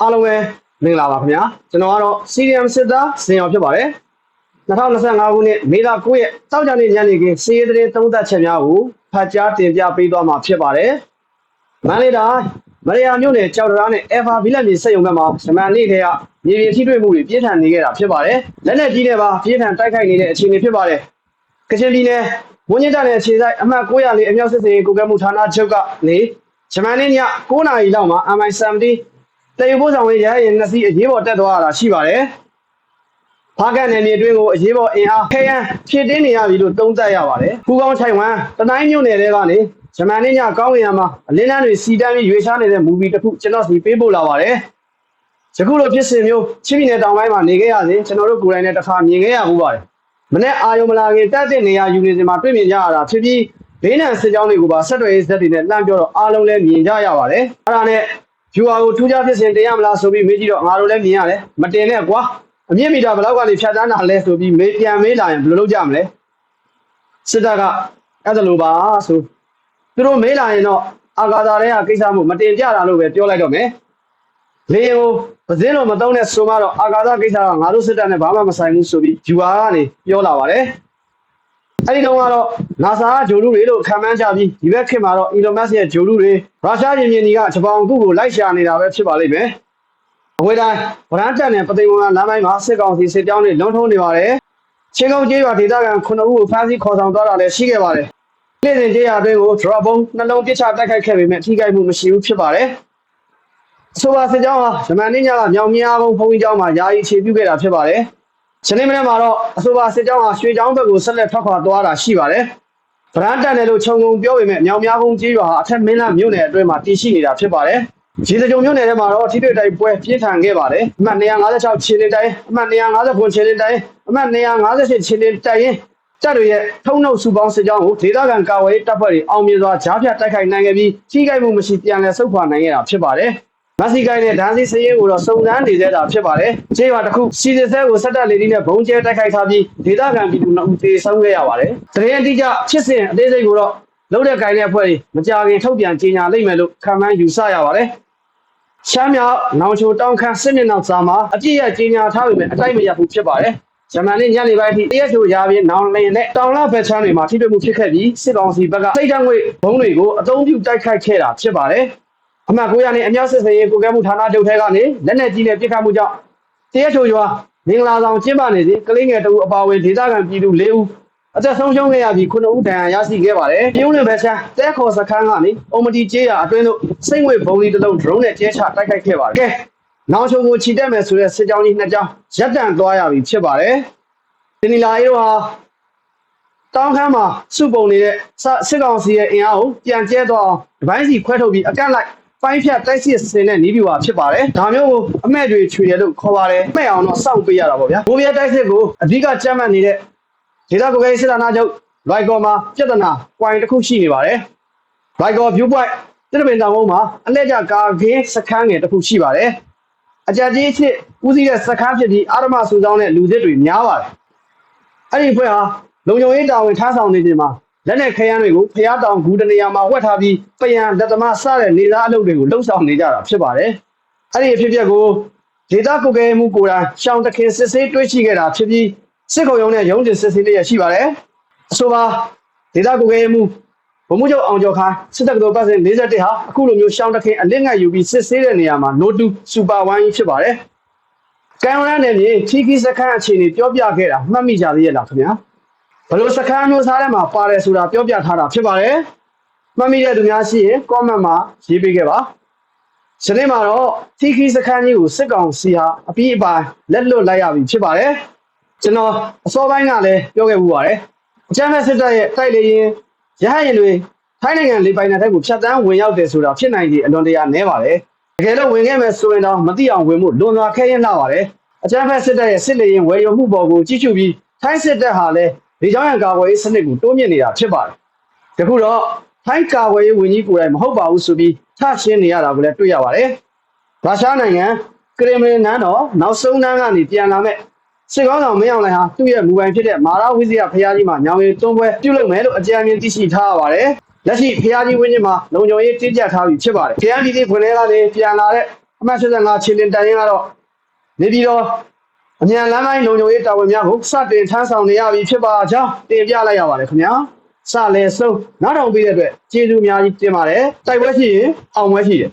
အားလုံးပဲမင်္ဂလာပါခင်ဗျာကျွန်တော်ကတော့ CDM စစ်သားစင်အောင်ဖြစ်ပါတယ်2025ခုနှစ်မေလ9ရက်တောက်ကြနေ့ညနေခင်းစီးရဲတဲ့သုံးသက်ချက်များကိုဖတ်ကြားတင်ပြပေးသွားမှာဖြစ်ပါတယ်မန္တလေးတိုင်းမရယာမြို့နယ်ကြောက်တရားနဲ့ Alpha Village မြေစက်ရုံဘက်မှာဇမန်နေ့ထဲကမြေပြင်ထိတွေ့မှုတွေပြင်းထန်နေခဲ့တာဖြစ်ပါတယ်လက်နက်ကြီးနဲ့ပါပြင်းထန်တိုက်ခိုက်နေတဲ့အခြေအနေဖြစ်ပါတယ်ကချင်ပြည်နယ်ဝင်းညစ်တတဲ့အခြေဆိုင်အမှတ်900လေးအမြောက်စစ်စင်ကိုကဲမှုဌာနချုပ်ကနေဇမန်နေ့ည9:00နာရီလောက်မှာ MI70 တည်ယူပို့ဆောင်ရေးရဟရင်နှစ်စီးအရေးပေါ်တက်သွားတာရှိပါတယ်။ဖားကန်နယ်မြေအတွင်းကိုအရေးပေါ်အင်အားခရန်ဖြည့်တင်းနေရပြီလို့သုံးသပ်ရပါတယ်။ပူကောင်းချိုင်ဝမ်တတိုင်းမြို့နယ်တွေကနေဂျမန်နေ့ညကောင်းဝင်ရမှာအလင်းလန်းတွေစီတန်းပြီးရွေးချနေတဲ့မူဗီတစ်ခုကျွန်တော်စီပေးပို့လာပါတယ်။ယခုလိုဖြစ်စဉ်မျိုးချင်းပြည်နယ်တောင်ပိုင်းမှာနေခဲ့ရစဉ်ကျွန်တော်တို့ကိုယ်တိုင်နဲ့တစ်ခါမြင်ခဲ့ရမှုပါတယ်။မနေ့အာယုံမလာခင်တက်တဲ့နေရာယူနေစဉ်မှာတွေ့မြင်ကြရတာဖြစ်ပြီးဘေးနံစစ်ကြောင်းတွေကိုပါဆက်သွယ်ရေးဇက်တွေနဲ့လှမ်းပြောတော့အားလုံးလည်းမြင်ကြရပါတယ်။အဲ့ဒါနဲ့ viewer ကိုထူးခြားဖြစ်စဉ်တင်ရမလားဆိုပြီးမေးကြည့်တော့ငါတို့လည်းမြင်ရတယ်မတင်နဲ့ကွာအမြင့်မီတာဘယ်လောက်ကနေဖြတ်တန်းတာလဲဆိုပြီးမေးပြန်မေးလာရင်ဘယ်လိုလုပ်ကြမလဲစစ်တပ်ကအဲ့ဒါလိုပါဆိုသူတို့မေးလာရင်တော့အာဂါသာတွေကကိစ္စမှုမတင်ကြတာလို့ပဲပြောလိုက်တော့မယ်လေရင်ကိုပဇင်းလိုမသုံးတဲ့ဆိုမှတော့အာဂါသာကိစ္စကငါတို့စစ်တပ်နဲ့ဘာမှမဆိုင်ဘူးဆိုပြီး viewer ကနေပြောလာပါတယ် အဲ့ဒီတော့ကတော့ NASA ကဂျိုလူတွေလို့ခံမှန်းကြပြီးဒီဘက်ခေတ်မှာတော့ Elon Musk ရဲ့ဂျိုလူတွေရုရှားရင်မြင်ကြီးကဂျပန်ခုကိုလိုက်ရှာနေတာပဲဖြစ်ပါလိမ့်မယ်။အဝေးတိုင်းဗရန်တက်နဲ့ပသိမ်ဝန်ကလမ်းပိုင်းမှာစစ်ကောင်စီစစ်ကြောင်းတွေလုံထုံးနေပါတယ်။ချင်းကုန်းကျေးရွာဒေသခံ9ဦးကိုဖမ်းဆီးခေါ်ဆောင်သွားတာလည်းရှိခဲ့ပါတယ်။နေ့စဉ်ကျေးရွာအတွင်းကို drop bomb နှလုံးပစ်ချတိုက်ခိုက်ခဲ့ပေမဲ့ထိခိုက်မှုမရှိဘူးဖြစ်ပါတယ်။ဆိုပါစစ်ကြောင်းဟာဂျမန်နေ့ညကမြောင်မြားဘုံဘုံကြီးကျောင်းမှာယာယီခြေပြုခဲ့တာဖြစ်ပါတယ်။ ရှင်းနေမနေ့မှာတော့အဆိုပါစစ်ကြောင်းဟာရွှေကျောင်းဘက်ကိုဆက်လက်ထွက်ခွာသွားတာရှိပါတယ်။ဗရန်တန်တယ်လို့ခြုံငုံပြောပေမဲ့မြောင်များကုန်းကြီးရွာဟာအထက်မင်းလမြို့နယ်အတွင်းမှာတည်ရှိနေတာဖြစ်ပါတယ်။ရေစကြုံမြို့နယ်ထဲမှာတော့ထိတွေ့တိုက်ပွဲပြင်းထန်ခဲ့ပါတယ်။အမှတ်256ခြေလင်းတိုင်းအမှတ်259ခြေလင်းတိုင်းအမှတ်258ခြေလင်းတိုင်းရင်တပ်တွေရဲ့ထုံနှုတ်စုပေါင်းစစ်ကြောင်းကိုဒေသခံကာဝေးတပ်ဖွဲ့တွေအောင်မြင်စွာကြားဖြတ်တိုက်ခိုက်နိုင်ခဲ့ပြီးထိခိုက်မှုမရှိပြန်လည်ဆုတ်ခွာနိုင်ခဲ့တာဖြစ်ပါတယ်။ မက်ဆီကိုင်းနဲ့ဒန်စီစရင်ကိုတော့စုံစမ်းနေသေးတာဖြစ်ပါတယ်။ခြေရွာတစ်ခုစီစစ်ဆဲကိုစက်တက်လေဒီနဲ့ဘုံကျဲတိုက်ခိုက်ထားပြီးဒေသခံပြည်သူနှစ်ဦးသေဆုံးခဲ့ရပါတယ်။တရင်အတိအကျဖြစ်စဉ်အသေးစိတ်ကိုတော့လုံးတဲ့ကိုင်းတဲ့အဖွဲ့တွေမကြခင်ထုတ်ပြန်ကြေညာလိမ့်မယ်လို့ခံမှန်းယူဆရပါတယ်။ရှမ်းမြောက်နောင်ချိုတောင်ခမ်းစစ်မြေနောက်စာမှာအပြည့်ရကြေညာထားပေမဲ့အတိုက်မရဘူးဖြစ်ပါတယ်။ဂျမန်နေ့ညနေပိုင်းအထိတရက်ချိုရာပြီးနောင်လင်းနဲ့တောင်လဘက်ချမ်းတွေမှာထိတွေ့မှုဖြစ်ခဲ့ပြီးစစ်ကောင်စီဘက်ကစိတ်ဓာတ်ငွေဘုံတွေကိုအသုံးပြုတိုက်ခိုက်ခဲ့တာဖြစ်ပါတယ်။ အမှတ်900နဲ့အမြောက်စစ်စင်ရေးကိုကဲမှုဌာနချုပ်ထဲကနေလက်နက်ကြီးနဲ့ပစ်ခတ်မှုကြောင့်တရက်ချိုရွာမင်္ဂလာဆောင်ကျင်းပနေစဉ်ကလေးငယ်တဦးအပါအဝင်ဒေသခံပြည်သူ၄ဦးအသက်ဆုံးရှုံးခဲ့ရပြီး9ဦးဒဏ်ရာရရှိခဲ့ပါတယ်။ပြုံးလင်ဘက်ချမ်းတဲခေါ်စခန်းကနေအုံမတီကျေးရအတွင်းသို့စိတ်ငွေဘုံလီတစ်လုံး drone နဲ့ကျဲချတိုက်ခိုက်ခဲ့ပါတယ်။ကဲနောင်ချုံကိုခြိတက်မယ်ဆိုတဲ့စစ်ကြောင်းကြီးနှစ်ကြောင်းရပ်တန့်သွားရပြီဖြစ်ပါတယ်။ဒီနီလာရီတို့ဟာတောင်းခမ်းမှာစုပုံနေတဲ့စစ်ကောင်စီရဲ့အင်အားကိုပြန်ကျဲသွားအောင်ဒီပိုင်းစီခွဲထုတ်ပြီးအကန့်လိုက် ပိုင်းဖြတ်တိုက်စစ်စင်တဲ့နီးပြူဟာဖြစ်ပါတယ်။ဒါမျိုးကိုအမဲ့တွေချွေတယ်လို့ခေါ်ပါတယ်။မဲ့အောင်တော့စောင့်ပေးရတာပေါ့ဗျာ။ဘိုးပြတိုက်စစ်ကိုအဓိကကြမ်းမှတ်နေတဲ့ဒေသကိုယ်ကဲစစ်ဌာနချုပ်လိုက်ကောမှာပြဿနာ point တစ်ခုရှိနေပါတယ်။ဘိုက်ကော view point တိရပင်တောင်ကုန်းမှာအလက်ကျကာခင်းစခန်းငယ်တစ်ခုရှိပါတယ်။အကြကြီးအဖြစ်ဦးစီးတဲ့စခန်းဖြစ်ပြီးအာရမဆူဆောင်းတဲ့လူသစ်တွေများပါတယ်။အဲ့ဒီအဖွဲ့ဟာလုံခြုံရေးတာဝန်ထမ်းဆောင်နေချိန်မှာ လက်နဲ့ခရမ်းတွေကိုဖျားတောင်ဂူတနေရာမှာဝှက်ထားပြီးပယံလက်သမားစတဲ့နေသားအလုပ်တွေကိုလှုပ်ဆောင်နေကြတာဖြစ်ပါတယ်။အဲ့ဒီအဖြစ်အပျက်ကိုဒေတာကိုယ်ကဲမှုကိုယ်တိုင်ရှောင်းတခင်စစ်ဆေးတွေ့ရှိခဲ့တာဖြစ်ပြီးစစ်ခုံရုံးနဲ့ရုံးတင်စစ်ဆေးလျက်ရှိပါတယ်။အဆိုပါဒေတာကိုယ်ကဲမှုဗမှုချုပ်အောင်ကျော်ခိုင်းစစ်တပ်ကတော်ပတ်စဉ်41ဟာအခုလိုမျိုးရှောင်းတခင်အလစ်ငတ်ယူပြီးစစ်ဆေးတဲ့နေရာမှာ no 2 super 1ဖြစ်ပါတယ်။ကံရမ်းနယ်မြေထီခီစခန်းအခြေအနေပြောပြခဲ့တာမှတ်မိကြသေးရဲ့လားခင်ဗျာ ဘယ်လိုစခန်းမျိုးစားထဲမှာပါတယ်ဆိုတာပြောပြထားတာဖြစ်ပါတယ်မှတ်မိတဲ့သူများရှိရင် comment မှာရေးပေးခဲ့ပါဒီနေ့မှာတော့ထီခီစခန်းကြီးကိုစစ်ကောင်စီဟာအပြီးအပိုင်းလက်လွတ်လိုက်ရပြီဖြစ်ပါတယ်ကျွန်တော်အစောပိုင်းကလည်းပြောခဲ့မှုပါတယ်အကြမ်းဖက်စစ်တပ်ရဲ့တိုက်လေရင်ရဟရင်တွေထိုင်းနိုင်ငံလေပိုင်နယ်ထက်ကိုဖြတ်တန်းဝင်ရောက်တယ်ဆိုတာဖြစ်နိုင်ခြေအလွန်တရာနည်းပါတယ်တကယ်လို့ဝင်ခဲ့မယ်ဆိုရင်တော့မသိအောင်ဝင်မှုလွန်စွာခဲရင်လာပါတယ်အကြမ်းဖက်စစ်တပ်ရဲ့စစ်လေရင်ဝယ်ယူမှုပေါ်ကိုကြည့်ရှုပြီးထိုင်းစစ်တပ်ဟာလည်း ဒီကြောင့်ရန်ကာကွယ်ရေးစနစ်ကိုတိုးမြင့်နေတာဖြစ်ပါတယ်တခုတော့ထိုင်းကာကွယ်ရေးဝန်ကြီးကိုယ်တိုင်မဟုတ်ပါဘူးဆိုပြီးထရှင်းနေရတာကိုလည်းတွေ့ရပါတယ်ရုရှားနိုင်ငံကရမလင်နန်းတော်နောက်ဆုံးနန်းကနေပြန်လာမဲ့စစ်ကောင်းဆောင်မင်းအောင်လှိုင်ဟာသူ့ရဲ့မူပိုင်ဖြစ်တဲ့မာရဝိဇ္ဇာဖျားကြီးမှာညောင်ရည်တွန်းပွဲပြုလုပ်မယ်လို့အကြံဉာဏ်သိရှိထားရပါတယ်။လက်ရှိဖျားကြီးဝင်းကြီးမှာလုံခြုံရေးတင်းကျပ်ထားပြီဖြစ်ပါတယ်။ဖျားကြီးဒီခွင်ထဲကနေပြန်လာတဲ့အမှတ်85ချင်းတင်တိုင်ရင်ကတော့နေပြည်တော် အမြန်လမ်းပိုင်းလုံခြုံရေးတာဝန်များကိုစတင်ထမ်းဆောင်နေရပြီဖြစ်ပါကြောင်းတင်ပြလိုက်ရပါတယ်ခင်ဗျာစလဲဆုံးနောက်ထောင်ပေးတဲ့အတွက်ကျေးဇူးအများကြီးတင်ပါတယ်တိုက်ပွဲရှိရင်အောင်ပွဲရှိတယ်